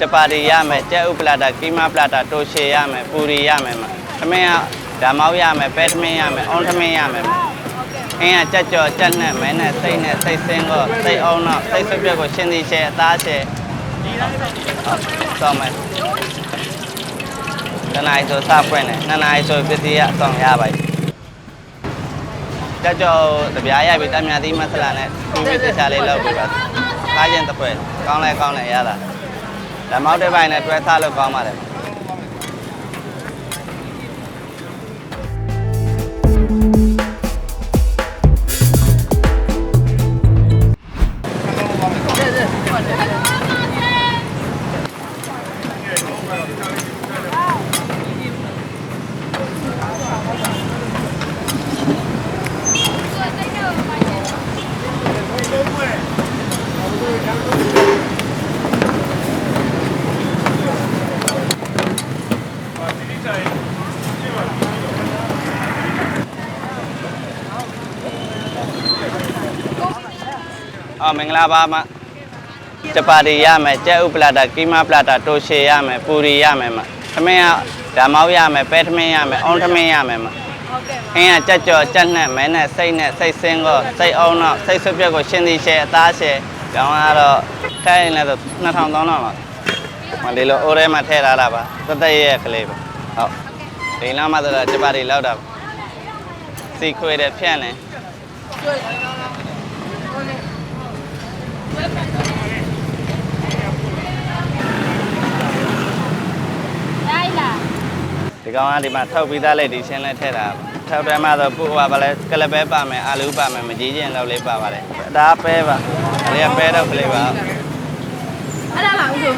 ကျပါတီရမယ်ကြက်ဥပလာတာကီမာပလာတာတိုရှေရမယ်ပူရီရမယ်မှာသမင်းကဓာမောက်ရမယ်ပဲသမင်းရမယ်အောင်သမင်းရမယ်မှာအင်းကကြက်ကြော်ကြက်နဲ့မဲနဲ့စိတ်နဲ့စိတ်စင်းကိုစိတ်အောင်တော့စိတ်ဆွပြက်ကိုရှင်းသည်ချဲအသားချဲဟုတ်မယ်တနင်္လာဆိုစဖွင့်တယ်နှစ်နာရီဆိုပစ္စည်းရအဆောင်ရပါပြီ ကြက်ကြော်တပြားရိုက်ပြီးတမ်းမြသီးမဆလာနဲ့ပြီးပြီးတခြားလေးလောက်ပြီးပါစားခြင်းတစ်ပွဲကောင်းလဲကောင်းလဲရတာဓမ္မောက်တဲ့ဘိုင်းနဲ့တွဲစားလို့ကောင်းပါတယ် အော်မင်္ဂလာပါမကျပါတီရမယ်ကျဲဥပလာတာကီမာပလာတာတိုရှေရမယ်ပူရီရမယ်မသမင်းကဓမ္မောက်ရမယ်ပဲသမင်းရမယ်အောင်းသမင်းရမယ်မဟုတ်ကဲ့ပါအင်းကကြက်ကြော်ကြက်နဲ့မဲနဲ့စိတ်နဲ့စိတ်စင်းကိုစိတ်အောင်းတော့စိတ်ဆွပြက်ကိုရှင်းသည်ရှဲအသားရှဲကျောင်းကတော့ခိုင်းနေတော့2000တောင်းတော့ပါမဒီလိုအိုးထဲမှာထည့်ထားတာပါသက်သက်ရဲ့ကလေးပါဟုတ်လိန်လာမှဆိုတော့ကျပါတီလောက်တာစီခွေတယ်ဖြန့်တယ် ဒီကောင်ကဒီမှာထောက်ပြီးသားလေးဒီရှင်းလေးထည့်တာထောက်တယ်မှတော့ပို့ပါပါလဲကလပဲပါမယ်အာလူပါမယ်မကြီးချင်းလောက်လေးပါပါတယ်ဒါပဲပါဒါလေးကပဲတော့ကလေးပါအဲ့ဒါလားဦးဆို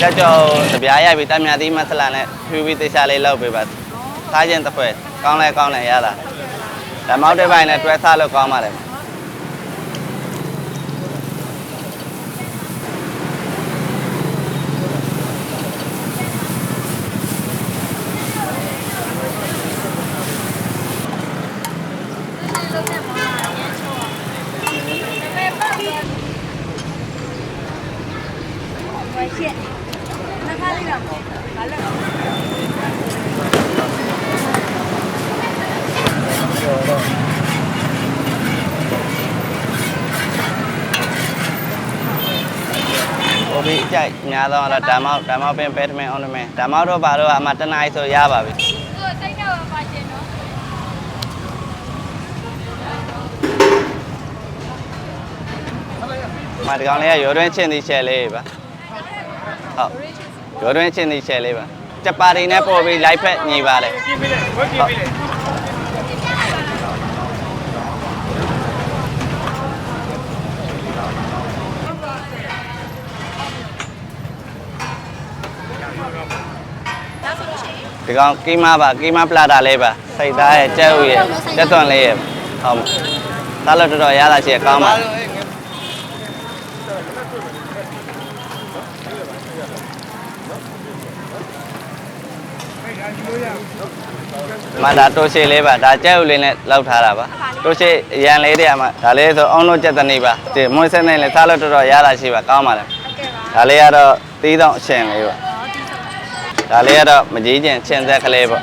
ကြက်ကြော်တပြားရိုက်ပြီးတမ်းမြသီးမဆလာနဲ့ဖြူပြီးတေချာလေးလောက်ပေးပါ စားခြင်းတစ်ဖွဲကောင်းလဲကောင်းလဲရတာဓမ္မောက်တဲ့ဘိုင်းနဲ့တွဲစားလို့ကောင်းပါတယ်ဝယ်ချက်နှစ်ခါလေးတော့ဘာလဲ ဟိုဒီအကြိုက်များတော့တော့ဓမ္မောက်ဓမ္မောက်ပင်ပဲသမင်းအောင်သမင်းဓမ္မောက်တော့ပါတော့အမှတနားရီဆိုရပါပြီသူစိတ်တော့ပါရှင်နော်။မဒီကောင်လေးကရောတွင်းချင်းသီးချဲလေးပါ။ဟုတ်။ရောတွင်းချင်းသီးချဲလေးပါ။ကြက်ပါတီနဲ့ပို့ပြီးလိုက်ဖက်ညီပါလေ။ဟုတ် ဒီကောင်ကီမာပါကီမာပလာတာလေးပါစိတ်သားရဲ့ကြက်ဥရဲ့ကြက်သွန်လေးရဲ့ဟုတ်သားလို့တော်တော်ရတာရှိရကောင်းပါမဒါတိုရှေလေးပါဒါကြက်ဥလေးနဲ့လောက်ထားတာပါတိုရှေရန်လေးတွေကမှဒါလေးဆိုအောင်လို့ကြက်တနေပါဒီမွေးစက်နဲ့လည်းစားလို့တော်တော်ရတာရှိပါကောင်းပါလေဟုတ်ကဲ့ပါဒါလေးကတော့သီးတော့အရှင်လေးပါ ဒါလေးကတော့မကြီးကျင်ချင်းဆက်ကလေးပေါ့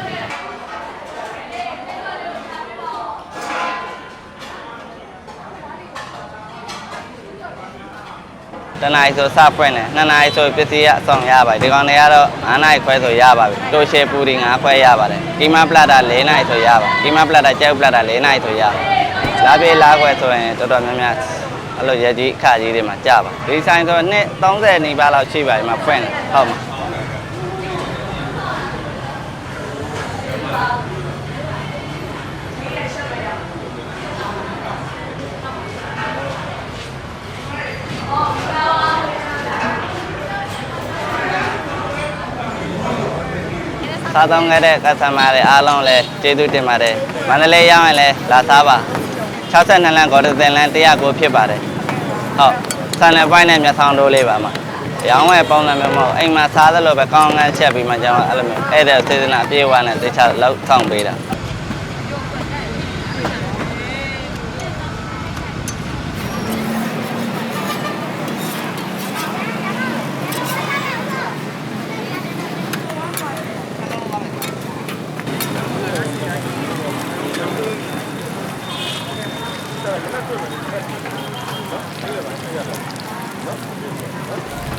တနင်္လာရီဆိုစဖွင့်တယ်နှစ်နာရီဆိုပစ္စည်းရအဆောင်ရပါတယ်ဒီကောင်တွေကတော့9နာရီခွဲဆိုရပါပြီတိုရှေပူရီ9ခွဲရပါတယ်ကီမာပလာတာ4နာရီဆိုရပါကီမာပလာတာကျဲဥပလာတာ4နာရီဆိုရပါလာပြေးလာခွဲဆိုရင်တော်တော်များများအဲ့လိုရက်ကြီးအခါကြီးတွေမှာကြပါဒီဆိုင်ဆိုနှစ်30နီးပါးလောက်ရှိပါတယ်မှာဖွင့်တယ်ဟုတ်မှာ စားသုံးခဲ့တဲ့ customer တွေအားလုံးလည်းကျေးဇူးတင်ပါတယ်မန္တလေးရောက်ရင်လည်းလာစားပါ62လမ်းကော်တသင်လမ်း109ဖြစ်ပါတယ်ဟုတ်ဆန်နယ်ပိုင်းနဲ့မျက်ဆောင်တိုးလေးပါမှာရောင်းဝယ်ပုံစံမျိုးမဟုတ်အိမ်မှာစားသလိုပဲကောင်းကောင်းချက်ပြီးမှကျွန်တော်အဲ့လိုမျိုးအဲ့တဲ့စေတနာအပြည့်အဝနဲ့တခြားလောက်ဆောင်ပေးတာ Thank you.